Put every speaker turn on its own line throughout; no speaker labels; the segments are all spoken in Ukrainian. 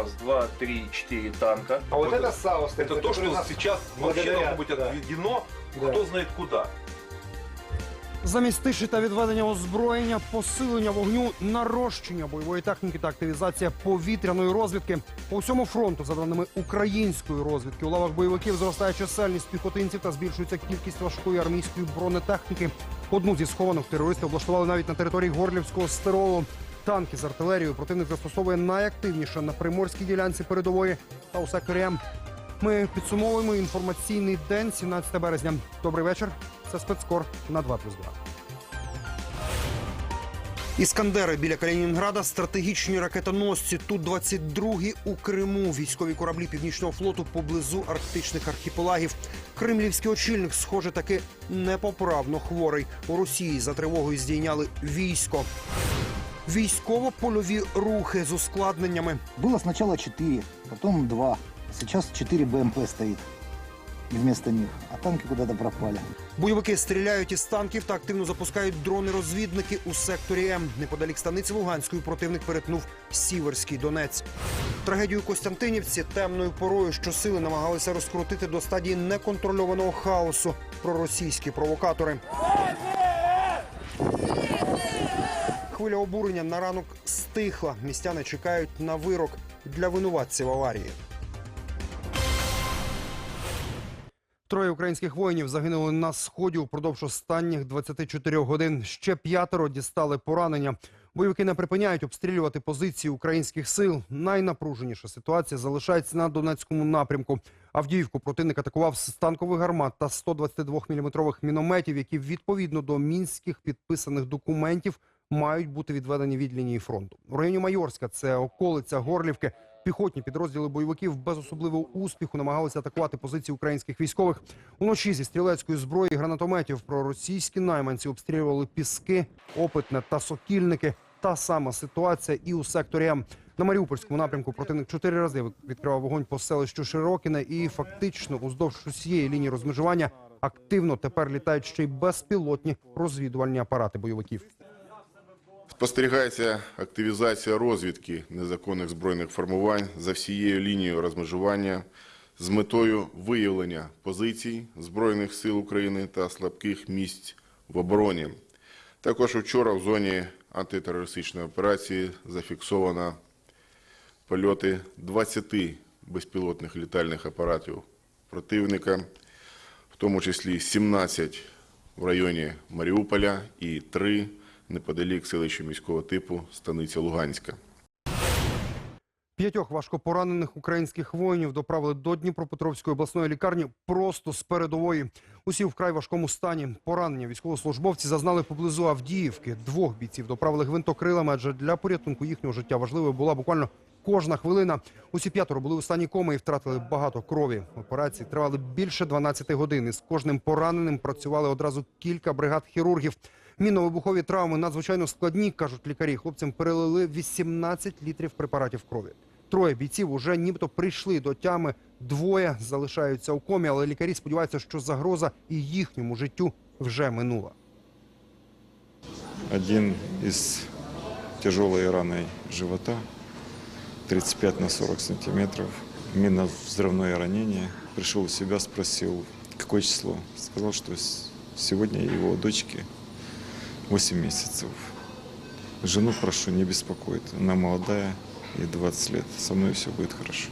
Вот танки. Вот раз, два, три, четыре танка.
А вот это САУ стоит,
Это
за
то,
который
что
нас
сейчас вообще
благодарят,
должно быть
да.
отведено,
Да.
кто знает куда.
Замість тиші та відведення озброєння, посилення вогню, нарощення бойової техніки та активізація повітряної розвідки по всьому фронту, за даними української розвідки, у лавах бойовиків зростає чисельність піхотинців та збільшується кількість важкої армійської бронетехніки. Одну зі схованок терористи облаштували навіть на території Горлівського стеролу. Танки з артилерією противник застосовує найактивніше на приморській ділянці передової та у секторі М. Ми підсумовуємо інформаційний день 17 березня. Добрий вечір. Це спецкор на 2+,2. Іскандери біля Калінінграда, стратегічні ракетоносці Ту-22 у Криму, військові кораблі Північного флоту поблизу арктичних архіпелагів. Кремлівський очільник, схоже, таки непоправно хворий. У Росії за тривогою здійняли військо. Військово-польові рухи з ускладненнями.
Было сначала 4, потом 2. Сейчас 4 БМП стоит вместо них, а танки куда-то пропали.
Бойовики стріляють із танків та активно запускають дрони-розвідники у секторі М. Неподалік станиці Луганської противник перетнув Сіверський Донець. Трагедію Костянтинівці темною порою щосили намагалися розкрутити до стадії неконтрольованого хаосу проросійські провокатори. Хвиля обурення на ранок стихла. Містяни чекають на вирок для винуватців аварії. Троє українських воїнів загинули на сході упродовж останніх 24 годин. Ще п'ятеро дістали поранення. Бойовики не припиняють обстрілювати позиції українських сил. Найнапруженіша ситуація залишається на Донецькому напрямку. Авдіївку противник атакував з танкових гармат та 122-мм мінометів, які відповідно до мінських підписаних документів мають бути відведені від лінії фронту. У районі Майорська, це околиця Горлівки. Піхотні підрозділи бойовиків без особливого успіху намагалися атакувати позиції українських військових. Уночі зі стрілецької зброї гранатометів проросійські найманці обстрілювали піски, опитне та сокільники. Та сама ситуація і у секторі М. На Маріупольському напрямку противник чотири рази відкривав вогонь по селищу Широкіне і фактично уздовж усієї лінії розмежування активно тепер літають ще й безпілотні розвідувальні апарати бойовиків.
Спостерігається активізація розвідки незаконних збройних формувань за всією лінією розмежування з метою виявлення позицій Збройних сил України та слабких місць в обороні. Також вчора в зоні антитерористичної операції зафіксовано польоти 20 безпілотних літальних апаратів противника, в тому числі 17 в районі Маріуполя і 3 неподалік селища міського типу Станиця Луганська.
П'ятьох важкопоранених українських воїнів доправили до Дніпропетровської обласної лікарні просто з передової. Усі вкрай важкому стані. Поранення військовослужбовці зазнали поблизу Авдіївки. Двох бійців доправили гвинтокрилами, адже для порятунку їхнього життя важливою була буквально кожна хвилина. Усі п'ятеро були у стані коми і втратили багато крові. Операції тривали більше 12 годин. І з кожним пораненим працювали одразу кілька бригад хірургів. Мінно-вибухові травми надзвичайно складні, кажуть лікарі. Хлопцям перелили 18 літрів препаратів крові. Троє бійців уже нібито прийшли до тями. Двоє залишаються у комі, але лікарі сподіваються, що загроза і їхньому життю вже минула.
Один из тяжелой раной живота, 35 на 40 сантиметров, минно-взрывное ранение. Пришел в себя, спросил, какое число. Сказал, что сегодня его дочке 8 месяцев. Жену прошу не беспокоить, она молодая, ей 20 лет. Со мной все будет хорошо.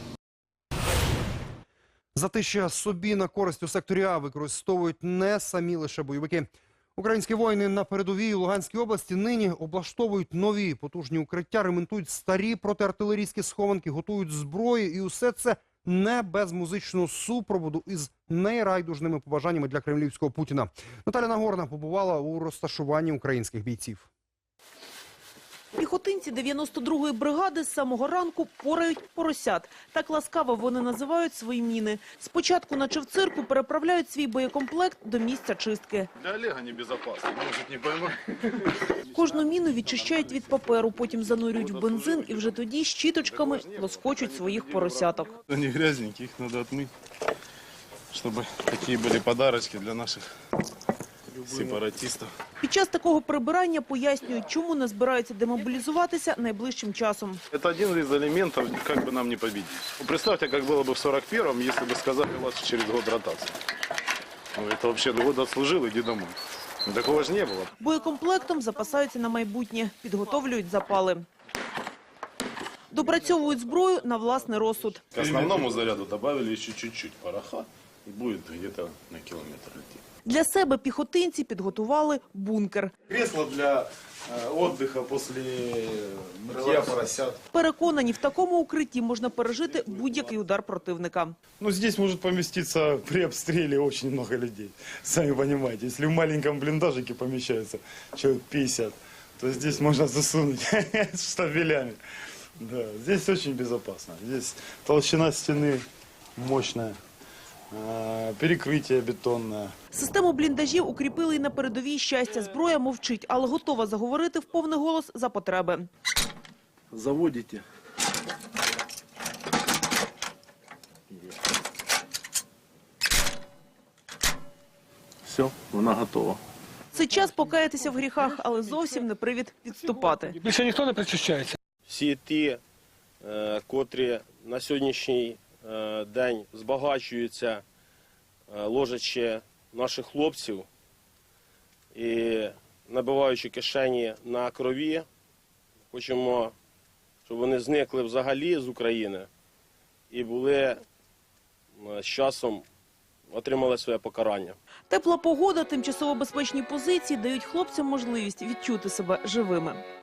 Затища собі на користь у секторі А використовують не самі лише бойовики. Українські воїни на передовій у Луганській області нині облаштовують нові потужні укриття, ремонтують старі протиартилерійські схованки, готують зброю, і усе це не без музичного супроводу із найрайдужними побажаннями для кремлівського Путіна. Наталя Нагорна побувала у розташуванні українських бійців.
Піхотинці 92-ї бригади з самого ранку порають поросят. Так ласкаво вони називають свої міни. Спочатку, наче в цирку, переправляють свій боєкомплект до місця чистки.
Для Олега небезопасно, может не поймать.
Кожну міну відчищають від паперу, потім занурюють в бензин і вже тоді щіточками лоскочуть своїх поросяток.
Они грязненькие, их надо отмыть, чтобы такие были подарочки для наших
сепаратистов.
Під час такого прибирання пояснюють, чому не збираються демобілізуватися найближчим часом.
Это один из элементов, как бы нам не победить. Ну, Представьте, как было бы в 41-м, если бы сказали у вас через год ротация. Ну, это вообще год отслужил, иди домой. Ну, Такого же не было.
Боєкомплектом запасаються на майбутнє, підготовлюють запали. Допрацьовують зброю на власний розсуд.
К основному заряду добавили еще чуть-чуть пороха, и будет где-то на километр идти.
Для себе піхотинці підготували бункер.
Кресло для э, отдыха после мытья поросят.
Переконані, в такому укритті можна пережити будь-який удар противника.
Ну, здесь может поместиться при обстреле очень много людей. Сами понимаете, если в маленьком блиндажике помещается человек 50, то здесь можно засунуть штабелями. Да, здесь очень безопасно. Здесь толщина стены мощная, а, перекрытие бетонное.
Систему бліндажів укріпили і на передовій щастя. Зброя мовчить, але готова заговорити в повний голос за потреби.
заводите. Все, вона готова.
Це час покаятися в гріхах, але зовсім не привід відступати.
Більше ніхто не причащається.
всі ті, е, котрі на сьогоднішній е, день збагачуються, е, ложачи наших хлопців і набиваючи кишені на крові, хочемо, щоб вони зникли взагалі з України і були е, з часом отримали своє покарання.
Тепла погода, тимчасово безпечні позиції дають хлопцям можливість відчути себе живими.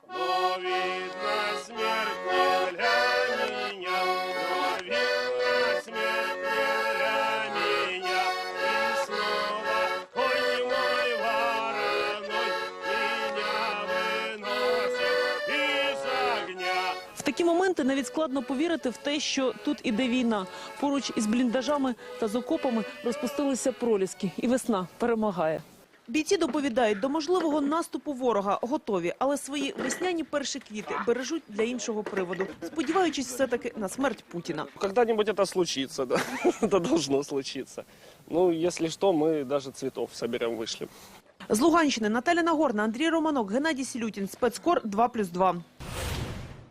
навіть складно повірити в те, що тут іде війна. Поруч із бліндажами та з окопами розпустилися проліски, і весна перемагає. Бійці доповідають, до можливого наступу ворога готові, але свої весняні перші квіти бережуть для іншого приводу, сподіваючись все-таки на смерть Путіна.
Когда-нибудь это случится, да. это должно случиться. Ну, если что, мы даже цветов соберем, вышлем.
З Луганщини Наталя Нагорна, Андрій Романок, Геннадій Сілютін. Спецкор 2+,2.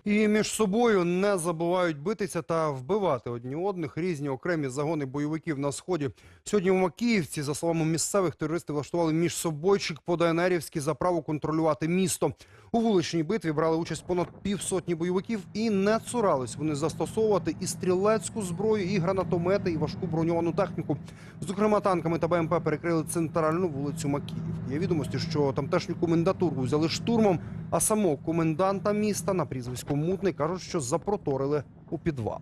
І між собою не забувають битися та вбивати одні одних різні окремі загони бойовиків на сході. Сьогодні в Макіївці, за словами місцевих, терористи влаштували між собойчик по ДНРівськи за право контролювати місто. У вуличній битві брали участь понад півсотні бойовиків і не цурались вони застосовувати і стрілецьку зброю, і гранатомети, і важку броньовану техніку. Зокрема, танками та БМП перекрили центральну вулицю Макіївки. Є відомості, що тамтешню комендатуру взяли штурмом, а самого коменданта міста на прізвисько Мутний кажуть, що запроторили у підвал.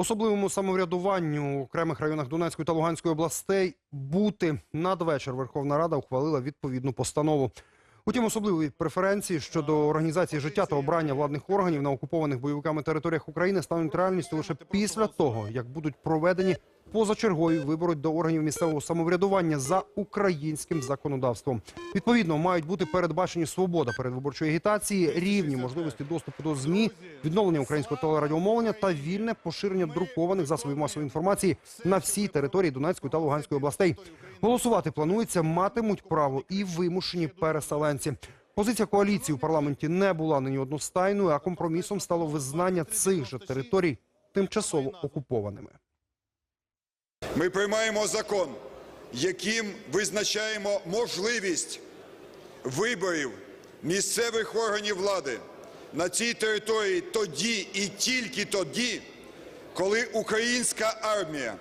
Особливому самоврядуванню в окремих районах Донецької та Луганської областей бути надвечір Верховна Рада ухвалила відповідну постанову. Утім, особливі преференції щодо організації життя та обрання владних органів на окупованих бойовиками територіях України стануть реальністю лише після того, як будуть проведені позачергові вибори до органів місцевого самоврядування за українським законодавством. Відповідно, мають бути передбачені свобода передвиборчої агітації, рівні можливості доступу до змі, відновлення українського телерадіомовлення та вільне поширення друкованих засобів масової інформації на всій території Донецької та Луганської областей. Голосувати планується, матимуть право і вимушені переселенці. Позиція коаліції у парламенті не була нині одностайною, а компромісом стало визнання цих же територій тимчасово окупованими.
Ми приймаємо закон, яким визначаємо можливість виборів місцевих органів влади на цій території тоді і тільки тоді, коли українська армія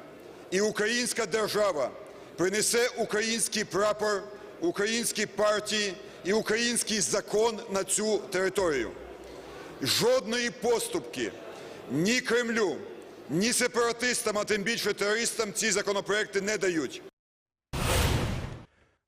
і українська держава принесе український прапор, українські партії і український закон на цю територію. Жодної поступки ні Кремлю, ні сепаратистам, а тим більше терористам ці законопроекти не дають.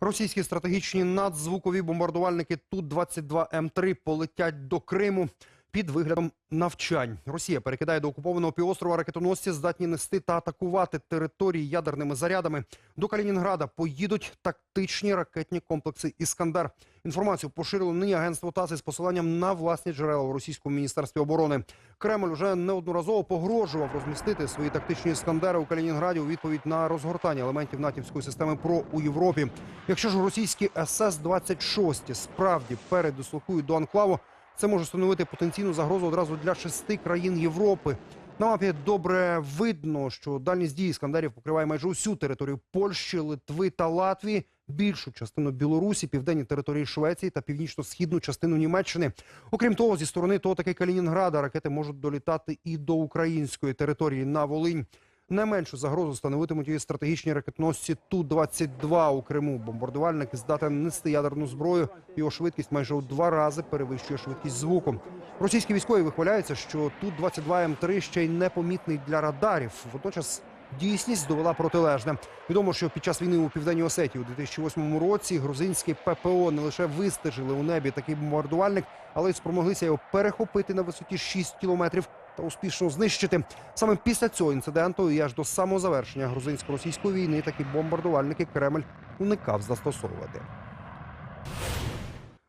Російські стратегічні надзвукові бомбардувальники Ту-22М3 полетять до Криму. Під виглядом навчань. Росія перекидає до окупованого півострова ракетоносці, здатні нести та атакувати території ядерними зарядами. До Калінінграда поїдуть тактичні ракетні комплекси Іскандер. Інформацію поширило нині агентство ТАСС із посиланням на власні джерела у російському міністерстві оборони. Кремль вже неодноразово погрожував розмістити свої тактичні іскандери у Калінінграді у відповідь на розгортання елементів натівської системи ПРО у Європі. Якщо ж російські СС-26 справді передислокують до анклаву, це може становити потенційну загрозу одразу для шести країн Європи. На мапі добре видно, що дальність дії іскандерів покриває майже усю територію Польщі, Литви та Латвії, більшу частину Білорусі, південні території Швеції та північно-східну частину Німеччини. Окрім того, зі сторони того таки Калінінграда ракети можуть долітати і до української території на Волинь. Не меншу загрозу становитимуть і стратегічні ракетоносці Ту-22 у Криму. Бомбардувальник здатен нести ядерну зброю. Його швидкість майже у два рази перевищує швидкість звуку. Російські військові вихваляються, що Ту-22 М3 ще й непомітний для радарів. Водночас дійсність довела протилежне. Відомо, що під час війни у південній Осетії у 2008 році грузинські ППО не лише вистежили у небі такий бомбардувальник, але й спромоглися його перехопити на висоті 6 кілометрів та успішно знищити. Саме після цього інциденту і аж до самого завершення грузинсько-російської війни такі бомбардувальники Кремль уникав застосовувати.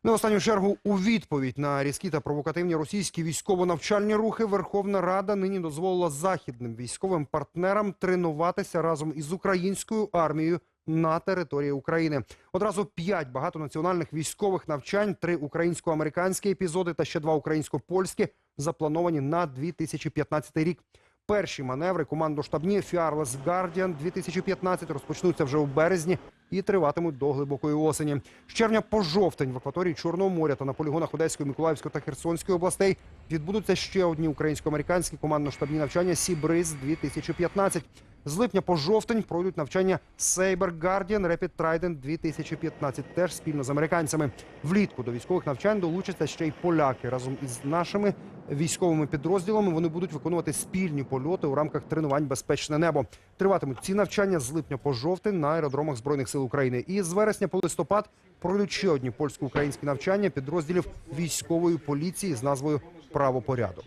Не в останню чергу у відповідь на різкі та провокативні російські військово-навчальні рухи Верховна Рада нині дозволила західним військовим партнерам тренуватися разом із українською армією на території України. Одразу п'ять багатонаціональних військових навчань, три українсько-американські епізоди та ще два українсько-польські заплановані на 2015 рік. Перші маневри командно-штабні Fearless Guardian 2015 розпочнуться вже у березні і триватимуть до глибокої осені. З червня по жовтень в акваторії Чорного моря та на полігонах Одеської, Миколаївської та Херсонської областей відбудуться ще одні українсько-американські командно-штабні навчання Сібриз 2015 З липня по жовтень пройдуть навчання Saber Guardian Rapid Trident 2015 теж спільно з американцями. Влітку до військових навчань долучаться ще й поляки разом із нашими військовими підрозділами. Вони будуть виконувати спільні польоти у рамках тренувань Безпечне небо. Триватимуть ці навчання з липня по жовтень на аеродромах збройних сил України. І з вересня по листопад пройдуть ще одні польсько-українські навчання підрозділів військової поліції з назвою Правопорядок.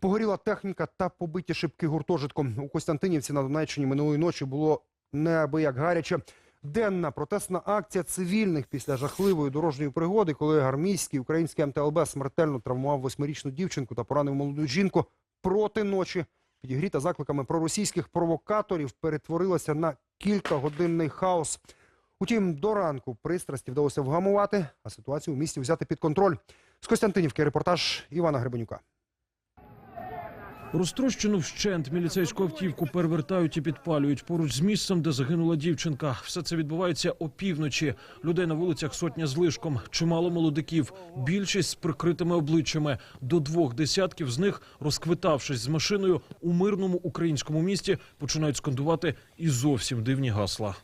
Погоріла техніка та побиті шибки гуртожитком. У Костянтинівці на Донеччині минулої ночі було неабияк гаряче. Денна протестна акція цивільних після жахливої дорожньої пригоди, коли армійський український МТЛБ смертельно травмував восьмирічну дівчинку та поранив молоду жінку проти ночі. Підігріта закликами проросійських провокаторів перетворилася на кількагодинний хаос. Утім, до ранку пристрасті вдалося вгамувати, а ситуацію у місті взяти під контроль. З Костянтинівки репортаж Івана Гребенюка.
Розтрощену вщент міліцейську автівку перевертають і підпалюють поруч з місцем, де загинула дівчинка. Все це відбувається опівночі. Людей на вулицях сотня з лишком, чимало молодиків, більшість з прикритими обличчями. До двох десятків з них, розквитавшись з машиною у мирному українському місті, починають скандувати і зовсім дивні гасла.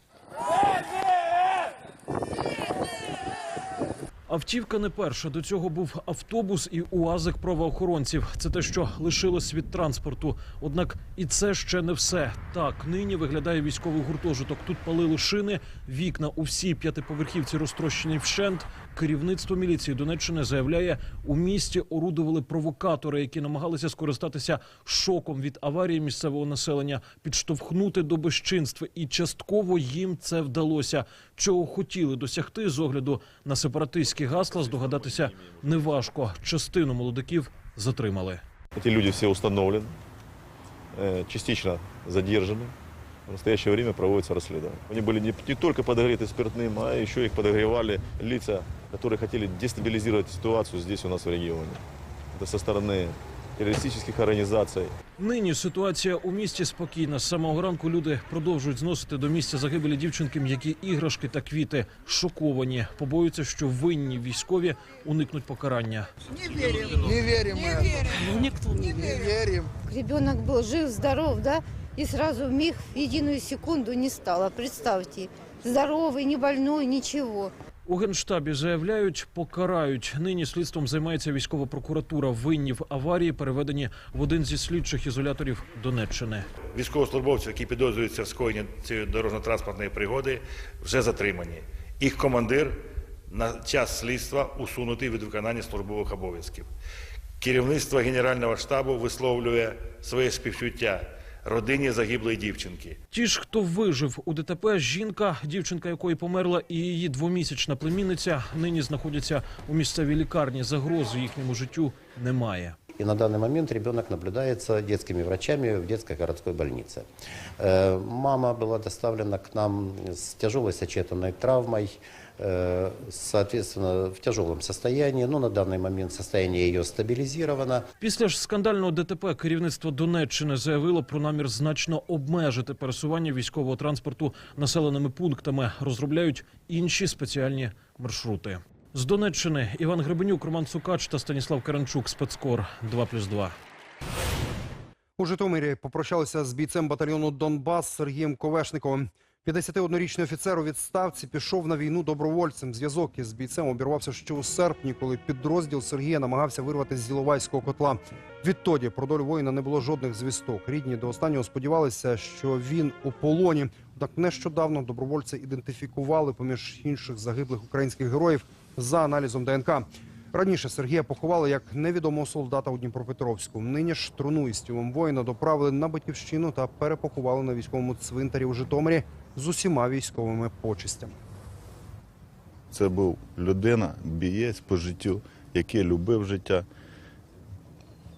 Автівка не перша. До цього був автобус і уазик правоохоронців. Це те, що лишилось від транспорту. Однак і це ще не все. Так нині виглядає військовий гуртожиток. Тут палили шини, вікна у всій п'ятиповерхівці розтрощені вщент. Керівництво міліції Донеччини заявляє, у місті орудували провокатори, які намагалися скористатися шоком від аварії місцевого населення, підштовхнути до безчинств. І частково їм це вдалося. Чого хотіли досягти з огляду на сепаратистські гасла, здогадатися неважко. Частину молодиків затримали.
Эти люди все установлены, э, частично задержаны. В настоящее время проводится расследование. Они были не, не только подогреты спиртным, а еще их подогревали лица, которые хотели дестабилизировать ситуацию здесь у нас в регионе. Это со стороны терористических организаций.
Нині ситуація у місті спокійна. З самого ранку люди продовжують зносити до місця загибелі дівчинки м'які іграшки та квіти. Шоковані, побоюються, що винні військові уникнуть покарання.
Не верим. Не верим. Не верим.
Никто не
Не верим.
Ребенок был жив, здоров, да, и сразу миг в единую секунду не стало. Представьте, здоровый, не больной, ничего.
У генштабі заявляють, покарають. Нині слідством займається військова прокуратура. Винні в аварії переведені в один зі слідчих ізоляторів Донеччини.
Військовослужбовці, які підозрюються в скоєнні цієї дорожньо-транспортної пригоди, вже затримані. Їх командир на час слідства усунутий від виконання службових обов'язків. Керівництво Генерального штабу висловлює своє співчуття родині загиблої дівчинки.
Ті ж, хто вижив у ДТП, жінка, дівчинка якої померла, і її двомісячна племінниця нині знаходяться у місцевій лікарні. Загрози їхньому життю немає.
И на данный момент ребенок наблюдается детскими врачами в детской городской больнице. Э, Мама была доставлена к нам с тяжелой сочетанной травмой, э, соответственно, в тяжелом состоянии. Но на данный момент состояние ее стабилизировано.
Після ж скандального ДТП керівництво Донеччини заявило про намір значно обмежити пересування військового транспорту населеними пунктами. Розробляють інші спеціальні маршрути. З Донеччини Іван Гребенюк, Роман Цукач та Станіслав Каранчук. Спецкор 2+,2.
У Житомирі попрощалися з бійцем батальйону Донбас Сергієм Ковешниковим. 51-річний офіцер у відставці пішов на війну добровольцем. Зв'язок із бійцем обірвався ще у серпні, коли підрозділ Сергія намагався вирвати з Іловайського котла. Відтоді про долю воїна не було жодних звісток. Рідні до останнього сподівалися, що він у полоні. Так нещодавно добровольці ідентифікували поміж інших загиблих українських героїв за аналізом ДНК. Раніше Сергія поховали як невідомого солдата у Дніпропетровську. Нині ж труну із тілом воїна доправили на батьківщину та перепоховали на військовому цвинтарі у Житомирі з усіма військовими почистями.
Це був людина, бієць по життю, який любив життя.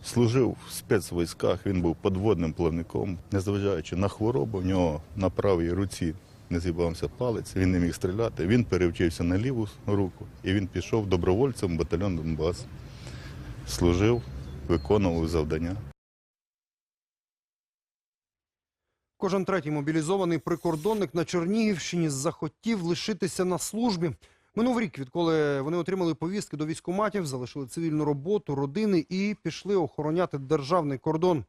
Служив в спецвійськах, він був подводним плавником. Незважаючи на хворобу, в нього на правій руці не з'їбався палець, він не міг стріляти. Він перевчився на ліву руку і він пішов добровольцем батальйон Донбас. Служив, виконував завдання.
Кожен третій мобілізований прикордонник на Чернігівщині захотів лишитися на службі. Минув рік, відколи вони отримали повістки до військкоматів, залишили цивільну роботу, родини і пішли охороняти державний кордон.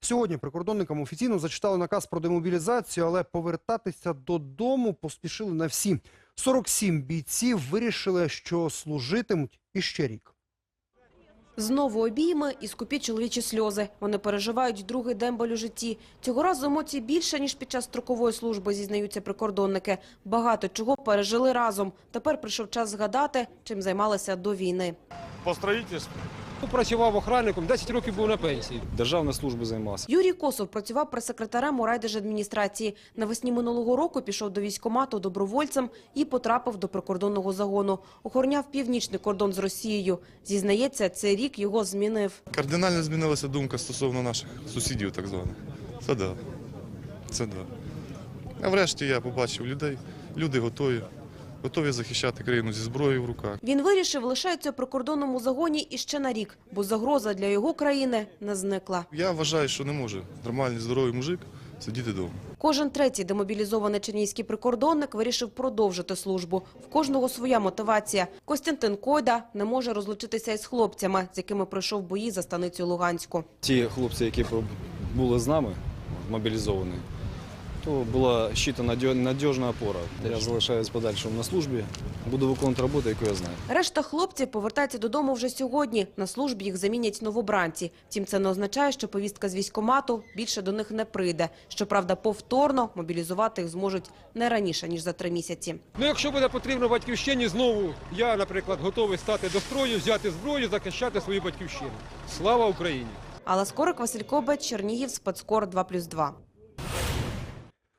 Сьогодні прикордонникам офіційно зачитали наказ про демобілізацію, але повертатися додому поспішили не всі. 47 бійців вирішили, що служитимуть іще рік.
Знову обійми і скупі чоловічі сльози. Вони переживають другий дембель у житті. Цього разу емоцій більше, ніж під час строкової служби, зізнаються прикордонники. Багато чого пережили разом. Тепер прийшов час згадати, чим займалися до війни.
По строїтельству. Працював охранником, 10 років був на пенсії. Державна служба займався.
Юрій Косов працював прес-секретарем у райдержадміністрації. Навесні минулого року пішов до військкомату добровольцем і потрапив до прикордонного загону. Охороняв північний кордон з Росією. Зізнається, цей рік його змінив.
Кардинально змінилася думка стосовно наших сусідів, так званих. Це да. Це да. А врешті я побачив людей. Люди готові. Готові захищати країну зі зброєю в руках.
Він вирішив лишається у прикордонному загоні іще на рік, бо загроза для його країни не зникла.
Я вважаю, що не може нормальний здоровий мужик сидіти вдома.
Кожен третій демобілізований чернігівський прикордонник вирішив продовжити службу. В кожного своя мотивація. Костянтин Койда не може розлучитися із хлопцями, з якими пройшов бої за станицю Луганську.
Ті хлопці, які були з нами, мобілізовані, то була щита надіжна опора. Я залишаюсь подальшому на службі, буду виконувати роботу, яку я знаю.
Решта хлопців повертаються додому вже сьогодні. На службі їх замінять новобранці. Втім, це не означає, що повістка з військкомату більше до них не прийде. Щоправда, повторно мобілізувати їх зможуть не раніше, ніж за три місяці.
Ну, якщо буде потрібно батьківщині, знову я, наприклад, готовий стати до строю, взяти зброю, захищати свою батьківщину. Слава Україні!
Алла Скорик, Василь Кобець, Чернігів, Спецкор 2+,2.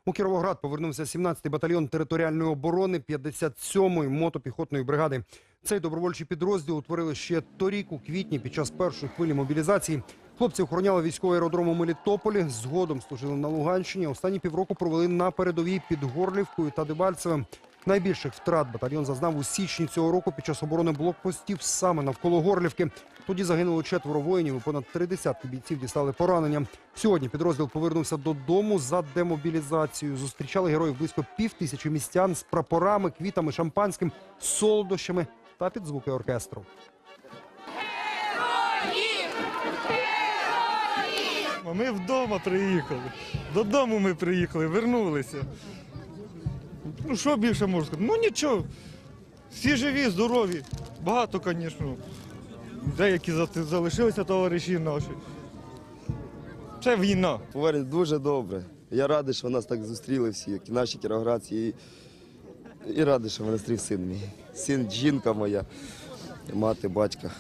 У Кіровоград повернувся 17-й батальйон територіальної оборони 57-ї мотопіхотної бригади. Цей добровольчий підрозділ утворили ще торік у квітні під час першої хвилі мобілізації. Хлопці охороняли військовий аеродром у Мелітополі, згодом служили на Луганщині. Останні півроку провели на передовій під Горлівкою та Дебальцевим. Найбільших втрат батальйон зазнав у січні цього року під час оборони блокпостів саме навколо Горлівки. Тоді загинуло четверо воїнів і понад три десятки бійців дістали поранення. Сьогодні підрозділ повернувся додому за демобілізацію. Зустрічали героїв близько пів тисячі містян з прапорами, квітами, шампанським, солодощами та під звуки оркестру.
Ми вдома приїхали. Додому ми приїхали, вернулися. Ну що більше можу сказати? Ну нічого. Всі живі, здорові. Багато, звісно. Деякі залишилися товариші наші. Це війна.
Говорить, дуже добре. Я радий, що нас так зустріли всі, наші кіровоградці. І
І радий, що мене зустрів син мій. Син, жінка моя, мати, батька.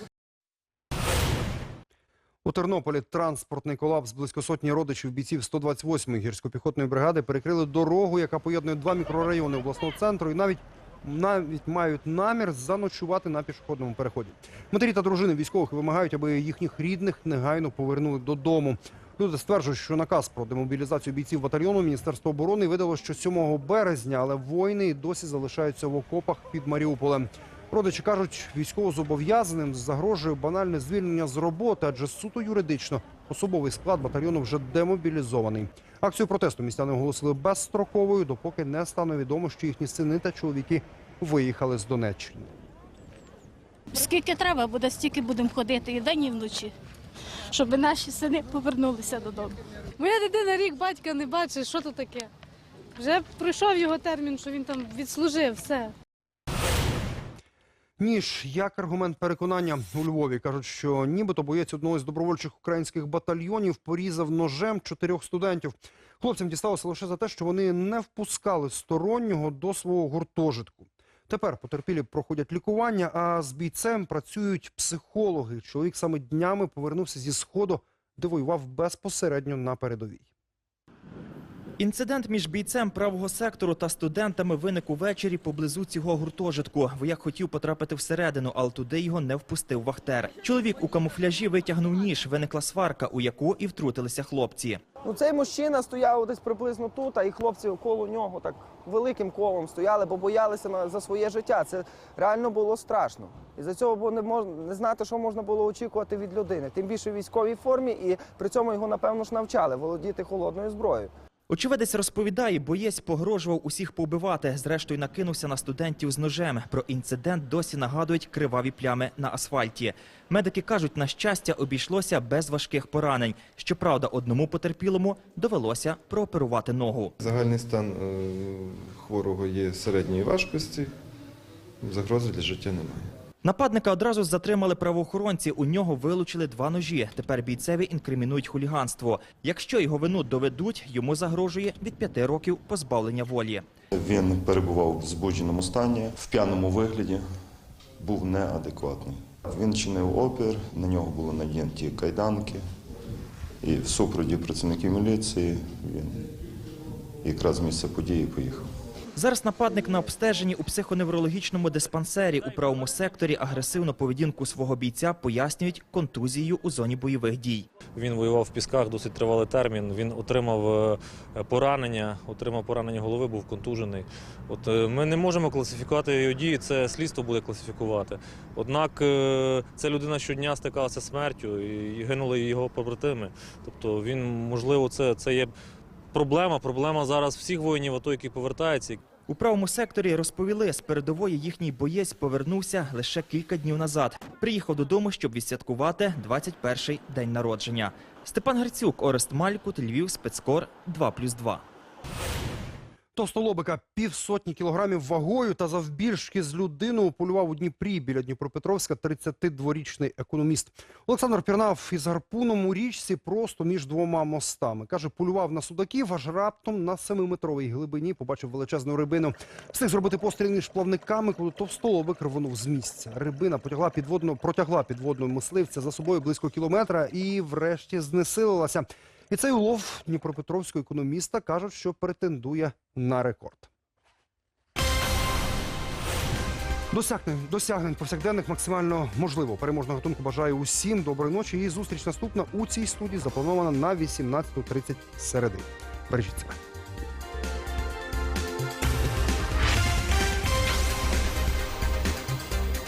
У Тернополі транспортний колапс близько сотні родичів бійців 128-ї гірсько-піхотної бригади перекрили дорогу, яка поєднує два мікрорайони обласного центру, і навіть навіть мають намір заночувати на пішохідному переході. Матері та дружини військових вимагають, аби їхніх рідних негайно повернули додому. Люди стверджують, що наказ про демобілізацію бійців батальйону Міністерство оборони видало ще 7 березня, але воїни досі залишаються в окопах під Маріуполем. Родичі кажуть, військовозобов'язаним загрожує банальне звільнення з роботи, адже суто юридично особовий склад батальйону вже демобілізований. Акцію протесту містяни оголосили безстроковою, допоки не стане відомо, що їхні сини та чоловіки виїхали з Донеччини.
Скільки треба буде, стільки будемо ходити і вдень, і вночі, щоб наші сини повернулися додому.
Моя дитина рік батька не бачить, що то таке. Вже пройшов його термін, що він там відслужив все.
Ніж як аргумент переконання у Львові кажуть, що нібито боєць одного з добровольчих українських батальйонів порізав ножем чотирьох студентів. Хлопцям дісталося лише за те, що вони не впускали стороннього до свого гуртожитку. Тепер потерпілі проходять лікування, а з бійцем працюють психологи. Чоловік саме днями повернувся зі сходу, де воював безпосередньо на передовій.
Інцидент між бійцем правого сектору та студентами виник увечері поблизу цього гуртожитку. Вояк хотів потрапити всередину, але туди його не впустив вахтер. Чоловік у камуфляжі витягнув ніж. Виникла сварка, у яку і втрутилися хлопці.
Ну, цей мужчина стояв десь приблизно тут, а і хлопці коло нього так великим колом стояли, бо боялися за своє життя. Це реально було страшно. І за цього було не можна не знати, що можна було очікувати від людини. Тим більше в військовій формі, і при цьому його, напевно ж, навчали володіти холодною зброєю.
Очевидець розповідає, боєць погрожував усіх побивати. Зрештою накинувся на студентів з ножем. Про інцидент досі нагадують криваві плями на асфальті. Медики кажуть, на щастя, обійшлося без важких поранень. Щоправда, одному потерпілому довелося прооперувати ногу.
Загальний стан е, хворого є середньої важкості, загрози для життя немає.
Нападника одразу затримали правоохоронці. У нього вилучили два ножі. Тепер бійцеві інкримінують хуліганство. Якщо його вину доведуть, йому загрожує від п'яти років позбавлення волі.
Він перебував в збудженому стані, в п'яному вигляді, був неадекватний. Він чинив опір, на нього було надіяті кайданки, і в супроводі працівників міліції він якраз з місця події поїхав.
Зараз нападник на обстеженні у психоневрологічному диспансері у правому секторі агресивну поведінку свого бійця пояснюють контузією у зоні бойових дій.
Він воював в пісках досить тривалий термін. Він отримав е, поранення, отримав поранення голови, був контужений. От е, ми не можемо класифікувати його дії, це слідство буде класифікувати. Однак е, ця людина щодня стикалася смертю і гинули його побратими. Тобто він, можливо, це, це є проблема. Проблема зараз всіх воїнів, АТО, які повертаються.
У правому секторі розповіли, з передової їхній боєць повернувся лише кілька днів назад. Приїхав додому, щоб відсвяткувати 21-й день народження. Степан Гарцюк, Орест Малькут, Львів, Спецкор 2+,2.
Товстолобика півсотні кілограмів вагою та завбільшки з людину полював у Дніпрі біля Дніпропетровська 32-річний економіст. Олександр пірнав із гарпуном у річці просто між двома мостами. Каже, полював на судаків, аж раптом на семиметровій глибині побачив величезну рибину. Встиг зробити постріл між плавниками, коли товстолобик рвонув з місця. Рибина потягла підводну, протягла підводного мисливця за собою близько кілометра і врешті знесилилася. І цей улов дніпропетровського економіста кажуть, що претендує на рекорд. Досягнень, досягнень повсякденних максимально можливо. Переможного гатунку бажаю усім. Доброї ночі. І зустріч наступна у цій студії запланована на 18.30 середи. Бережіть себе.